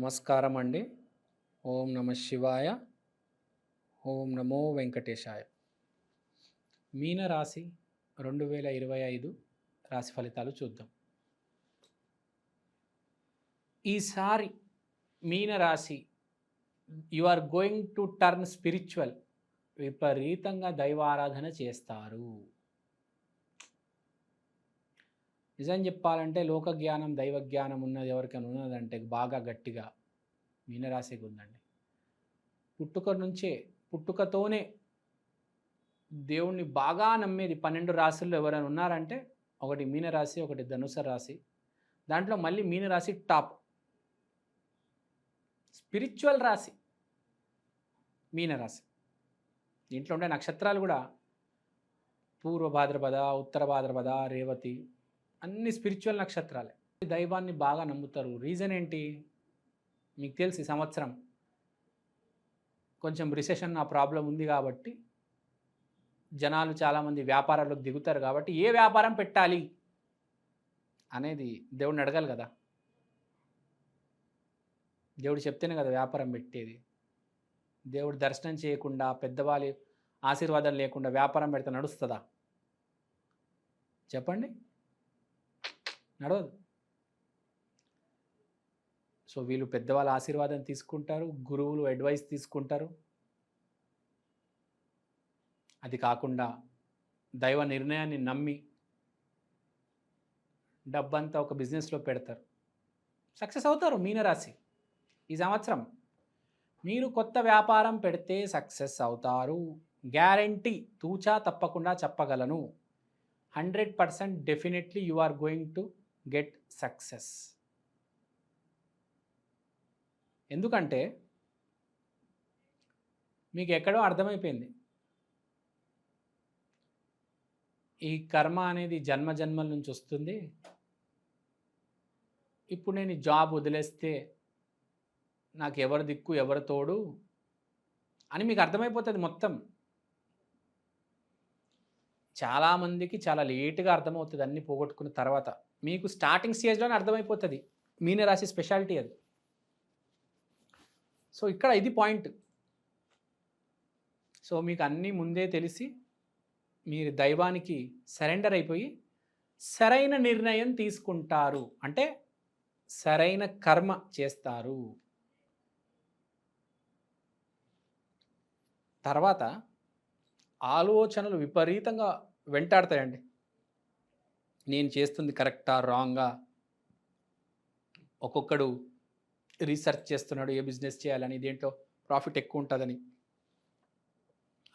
నమస్కారం అండి ఓం నమ శివాయ. ఓం నమో వెంకటేశాయ. మీన రాశి రెండు వేల ఇరవై ఐదు రాశి ఫలితాలు చూద్దాం. ఈసారి మీన రాశి you are going to turn spiritual విపరీతంగా దైవారాధన చేస్తారు. నిజం చెప్పాలంటే లోక జ్ఞానం దైవ జ్ఞానం ఉన్నది ఎవరికైనా ఉన్నదంటే బాగా గట్టిగా మీనరాశికి ఉందండి. పుట్టుక నుంచే పుట్టుకతోనే దేవుణ్ణి బాగా నమ్మేది పన్నెండు రాశుల్లో ఎవరైనా ఉన్నారంటే ఒకటి మీనరాశి ఒకటి ధనుస రాశి. దాంట్లో మళ్ళీ మీనరాశి టాప్. స్పిరిచువల్ రాశి మీనరాశి దీంట్లో ఉండే నక్షత్రాలు కూడా పూర్వ భాద్రపద ఉత్తర భాద్రపద రేవతి అన్ని స్పిరిచువల్ నక్షత్రాలే. దైవాన్ని బాగా నమ్ముతారు. రీజన్ ఏంటి? మీకు తెలిసి సంవత్సరం కొంచెం రిసెషన్ ఆ ప్రాబ్లం ఉంది కాబట్టి జనాలు చాలామంది వ్యాపారాలకు దిగుతారు కాబట్టి ఏ వ్యాపారం పెట్టాలి అనేది దేవుడిని అడగాలి కదా. దేవుడు చెప్తేనే కదా వ్యాపారం పెట్టేది. దేవుడు దర్శనం చేయకుండా పెద్దవాళ్ళ ఆశీర్వాదం లేకుండా వ్యాపారం పెడితే నడుస్తుందా? చెప్పండి. నడవదు. సో వీళ్ళు పెద్దవాళ్ళ ఆశీర్వాదం తీసుకుంటారు గురువులు అడ్వైస్ తీసుకుంటారు. అది కాకుండా దైవ నిర్ణయాన్ని నమ్మి డబ్బంతా ఒక బిజినెస్లో పెడతారు. సక్సెస్ అవుతారు మీనరాశి ఈ సంవత్సరం. మీరు కొత్త వ్యాపారం పెడితే సక్సెస్ అవుతారు. గ్యారంటీ తూచా తప్పకుండా చెప్పగలను. Hundred percent definitely you are going to get success. ఎందుకంటే మీకు ఎక్కడో అర్థమైపోయింది. ఈ కర్మ అనేది జన్మ జన్మల నుంచి వస్తుంది. ఇప్పుడు నేను జాబ్ వదిలేస్తే నాకు ఎవరు దిక్కు ఎవరు తోడు అని మీకు అర్థమైపోతుంది మొత్తం. చాలామందికి చాలా లేటుగా అర్థమవుతుంది అన్నీ పోగొట్టుకున్న తర్వాత. మీకు స్టార్టింగ్ స్టేజ్లోనే అర్థమైపోతుంది. మీనరాశి స్పెషాలిటీ అది. సో ఇక్కడ ఇది పాయింట్ సో మీకు అన్నీ ముందే తెలిసి మీరు దైవానికి సరెండర్ అయిపోయి సరైన నిర్ణయం తీసుకుంటారు. అంటే సరైన కర్మ చేస్తారు. తర్వాత ఆలోచనలు విపరీతంగా వెంటాడతాయండి. నేను చేస్తుంది కరెక్టా రాంగా? ఒక్కొక్కడు రీసెర్చ్ చేస్తున్నాడు ఏ బిజినెస్ చేయాలని దేంట్లో ప్రాఫిట్ ఎక్కువ ఉంటుందని.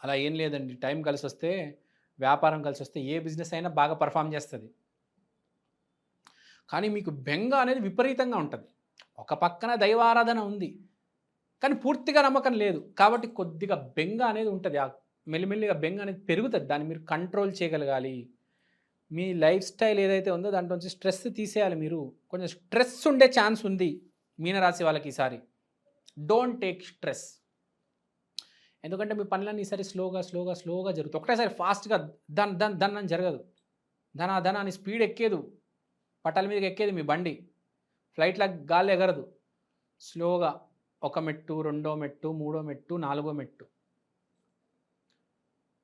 అలా ఏం లేదండి. టైం కలిసి వస్తే వ్యాపారం కలిసి వస్తే ఏ బిజినెస్ అయినా బాగా పర్ఫామ్ చేస్తుంది. కానీ మీకు బెంగ అనేది విపరీతంగా ఉంటుంది. ఒక పక్కన దైవారాధన ఉంది. కానీ పూర్తిగా నమ్మకం లేదు. కాబట్టి కొద్దిగా బెంగ అనేది ఉంటుంది. ఆ మెల్లిమెల్లిగా బెంగ అనేది పెరుగుతుంది. దాన్ని మీరు కంట్రోల్ చేయగలగాలి. మీ లైఫ్ స్టైల్ ఏదైతే ఉందో దాంట్లో నుంచి స్ట్రెస్ తీసేయాలి మీరు. కొంచెం స్ట్రెస్ ఉండే ఛాన్స్ ఉంది మీనరాశి వాళ్ళకి ఈసారి. డోంట్ టేక్ స్ట్రెస్ ఎందుకంటే మీ పనులన్నీ ఈసారి స్లోగా స్లోగా స్లోగా జరుగుతుంది ఒకటేసారి ఫాస్ట్గా దన్ దన్ దన్ అని జరగదు. ధన ధన అని స్పీడ్ ఎక్కేదు. పట్టాల మీదకి ఎక్కేది మీ బండి. ఫ్లైట్లా గాలి ఎగరదు. స్లోగా ఒక మెట్టు రెండో మెట్టు మూడో మెట్టు నాలుగో మెట్టు.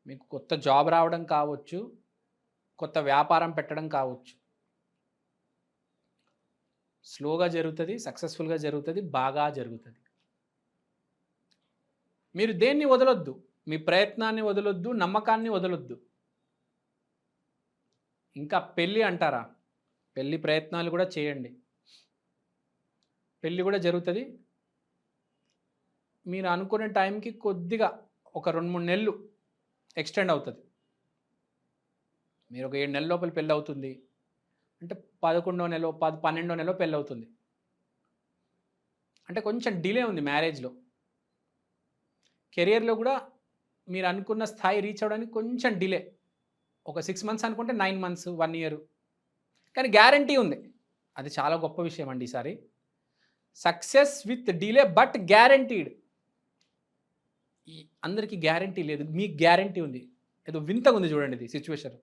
మీకు కొత్త జాబ్ రావడం కావచ్చు. కొత్త వ్యాపారం పెట్టడం కావచ్చు. స్లోగా జరుగుతుంది సక్సెస్ఫుల్గా జరుగుతుంది బాగా జరుగుతుంది. మీరు దేన్ని వదలొద్దు? మీ ప్రయత్నాన్ని వదలొద్దు నమ్మకాన్ని వదలొద్దు. ఇంకా పెళ్ళి అంటారా? పెళ్ళి ప్రయత్నాలు కూడా చేయండి. పెళ్ళి కూడా జరుగుతుంది. మీరు అనుకునే టైంకి కొద్దిగా ఒక రెండు మూడు నెలలు ఎక్స్టెండ్ అవుతుంది. మీరు ఒక ఏడు నెలల లోపల పెళ్ళి అవుతుంది అంటే పదకొండో నెల పది పన్నెండో నెలలో పెళ్ళి అవుతుంది అంటే కొంచెం డిలే ఉంది మ్యారేజ్లో. కెరియర్లో కూడా మీరు అనుకున్న స్థాయి రీచ్ అవ్వడానికి కొంచెం డిలే. ఒక సిక్స్ మంత్స్ అనుకుంటే నైన్ మంత్స్ వన్ ఇయర్. కానీ గ్యారంటీ ఉంది. అది చాలా గొప్ప విషయం అండి ఈసారి. Success with delay but guaranteed. అందరికీ గ్యారంటీ లేదు. మీకు గ్యారంటీ ఉంది. ఏదో వింతగా ఉంది చూడండి ఇది సిచ్యువేషన్.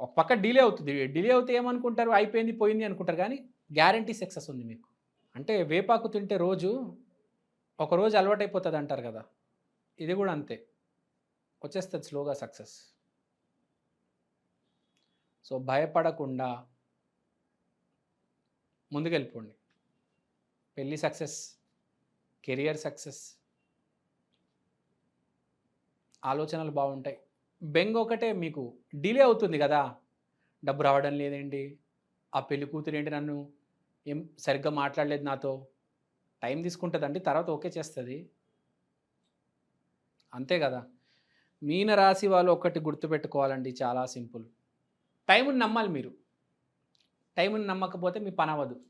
ఒక పక్క డిలే అవుతుంది. డిలే అవుతే ఏమనుకుంటారు? అయిపోయింది పోయింది అనుకుంటారు. కానీ గ్యారంటీ సక్సెస్ ఉంది మీకు. అంటే వేపాకు తింటే రోజు ఒక రోజు అలవాటైపోతుంది అంటారు కదా. ఇది కూడా అంతే. వచ్చేస్తుంది స్లోగా సక్సెస్. సో భయపడకుండా ముందుకెళ్ళిపోండి. పెళ్ళి సక్సెస్ కెరియర్ సక్సెస్ ఆలోచనలు బాగుంటాయి. బెంగ ఒకటే మీకు డిలే అవుతుంది కదా. డబ్బు రావడం లేదేంటి ఆ పెళ్ళి కూతురు ఏంటి నన్ను ఏం సరిగ్గా మాట్లాడలేదు నాతో. టైం తీసుకుంటుందండి తర్వాత ఓకే చేస్తుంది. అంతే కదా. మీన రాశి వాళ్ళు ఒకటి గుర్తుపెట్టుకోవాలండి చాలా సింపుల్. టైంని నమ్మాలి మీరు. టైముని నమ్మకపోతే మీ పని అవ్వదు.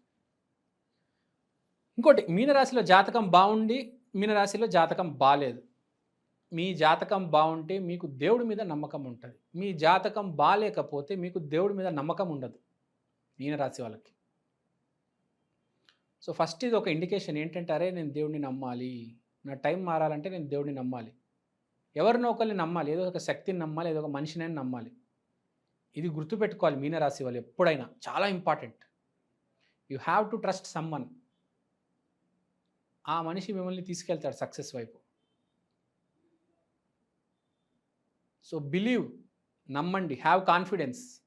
ఇంకోటి మీనరాశిలో జాతకం బాగుండి మీనరాశిలో జాతకం బాగాలేదు మీ జాతకం బాగుంటే మీకు దేవుడి మీద నమ్మకం ఉంటుంది. మీ జాతకం బాగాలేకపోతే మీకు దేవుడి మీద నమ్మకం ఉండదు. మీనరాశి వాళ్ళకి. సో ఫస్ట్ ఇది ఒక ఇండికేషన్ ఏంటంటే అరే నేను దేవుడిని నమ్మాలి. నా టైం మారాలంటే నేను దేవుడిని నమ్మాలి. ఎవరినో ఒకరిని నమ్మాలి. ఏదో ఒక శక్తిని నమ్మాలి ఏదో ఒక మనిషిని నమ్మాలి. ఇది గుర్తుపెట్టుకోవాలి మీనరాశి వాళ్ళు ఎప్పుడైనా. చాలా important. You have to trust someone. ఆ మనిషి మిమ్మల్ని తీసుకెళ్తాడు సక్సెస్ వైపు. సో బిలీవ్ నమ్మండి హ్యావ్ కాన్ఫిడెన్స్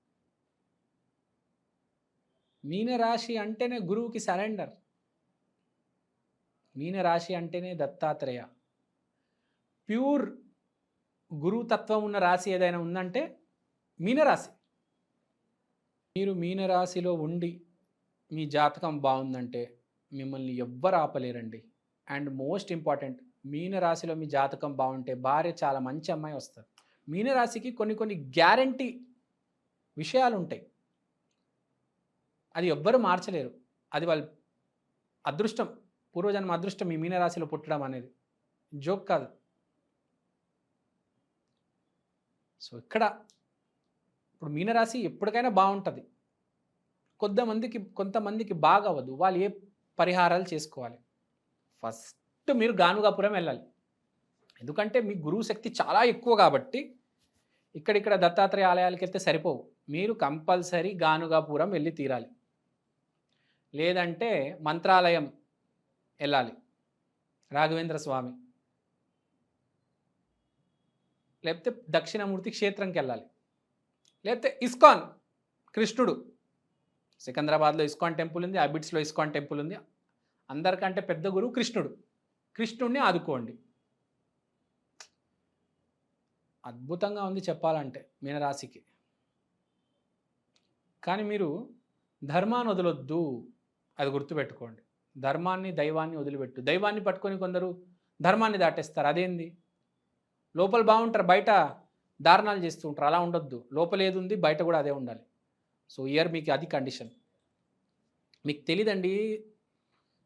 మీనరాశి అంటేనే గురువుకి సరెండర్ మీనరాశి అంటేనే దత్తాత్రేయ. ప్యూర్ గురుతత్వం ఉన్న రాశి ఏదైనా ఉందంటే మీనరాశి. మీరు మీనరాశిలో ఉండి మీ జాతకం బాగుందంటే మిమ్మల్ని ఎవ్వరు ఆపలేరండి. అండ్ మోస్ట్ ఇంపార్టెంట్ మీనరాశిలో మీ జాతకం బాగుంటే భార్య చాలా మంచి అమ్మాయి వస్తుంది. మీనరాశికి కొన్ని కొన్ని గ్యారంటీ విషయాలు ఉంటాయి అది ఎవ్వరు మార్చలేరు. అది వాళ్ళ అదృష్టం పూర్వజన్మ అదృష్టం ఈ మీనరాశిలో పుట్టడం అనేది. జోక్ కాదు. సో ఇక్కడ ఇప్పుడు మీనరాశి ఎప్పటికైనా బాగుంటుంది. కొంతమందికి కొంతమందికి బాగా అవ్వదు వాళ్ళు ఏ పరిహారాలు చేసుకోవాలి? ఫస్ట్ మీరు గానుగాపురం వెళ్ళాలి. ఎందుకంటే మీ గురువు శక్తి చాలా ఎక్కువ కాబట్టి ఇక్కడిక్కడ దత్తాత్రేయ ఆలయాలకు వెళ్తే సరిపోవు. మీరు కంపల్సరీ గానుగాపురం వెళ్ళి తీరాలి. లేదంటే మంత్రాలయం వెళ్ళాలి. రాఘవేంద్ర స్వామి. లేకపోతే దక్షిణమూర్తి క్షేత్రంకి వెళ్ళాలి. లేకపోతే ఇస్కాన్ కృష్ణుడు. సికింద్రాబాద్లో ఇస్కాన్ టెంపుల్ ఉంది అబిట్స్లో ఇస్కాన్ టెంపుల్ ఉంది. అందరికంటే పెద్ద గురువు కృష్ణుడు. కృష్ణుడిని ఆదుకోండి. అద్భుతంగా ఉంది చెప్పాలంటే మీనరాశికి. కానీ మీరు ధర్మాన్ని వదలొద్దు అది గుర్తుపెట్టుకోండి. ధర్మాన్ని దైవాన్ని వదిలిపెట్టు. దైవాన్ని పట్టుకొని కొందరు ధర్మాన్ని దాటేస్తారు. అదేంది? లోపల బాగుంటారు బయట దారుణాలు చేస్తూ ఉంటారు. అలా ఉండొద్దు. లోపల ఏది ఉంది బయట కూడా అదే ఉండాలి. సో ఇయర్ మీకు అది కండిషన్. మీకు తెలియదండి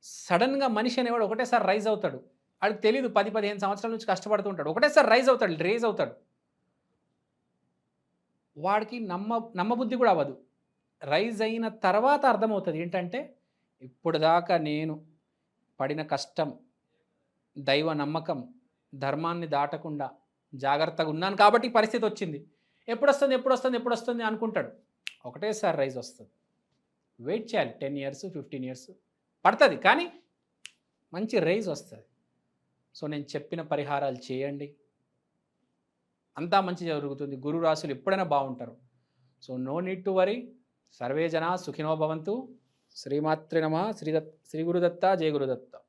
సడన్గా మనిషి అనేవాడు ఒకటేసారి రైజ్ అవుతాడు. వాడికి తెలియదు పది పదిహేను సంవత్సరాల నుంచి కష్టపడుతూ ఉంటాడు. ఒకటేసారి రైజ్ అవుతాడు రేజ్ అవుతాడు. వాడికి నమ్మ నమ్మబుద్ధి కూడా అవ్వదు. రైజ్ అయిన తర్వాత అర్థమవుతుంది ఏంటంటే ఇప్పుడు దాకా నేను పడిన కష్టం దైవ నమ్మకం ధర్మాన్ని దాటకుండా జాగ్రత్తగా ఉన్నాను కాబట్టి పరిస్థితి వచ్చింది. ఎప్పుడు వస్తుంది ఎప్పుడు వస్తుంది ఎప్పుడు వస్తుంది అనుకుంటాడు. ఒకటేసారి రైజ్ వస్తుంది. వెయిట్ చేయాలి. టెన్ ఇయర్స్ ఫిఫ్టీన్ ఇయర్స్ పడుతుంది కానీ మంచి రైజ్ వస్తుంది. సో నేను చెప్పిన పరిహారాలు చేయండి. అంతా మంచి జరుగుతుంది. గురు రాసులు ఎప్పుడైనా బాగుంటారు. So no need to worry survey జన సుఖినో భవంతు. శ్రీమాత్రి నమ. శ్రీదత్ శ్రీ గురుదత్త జయ గురుదత్త.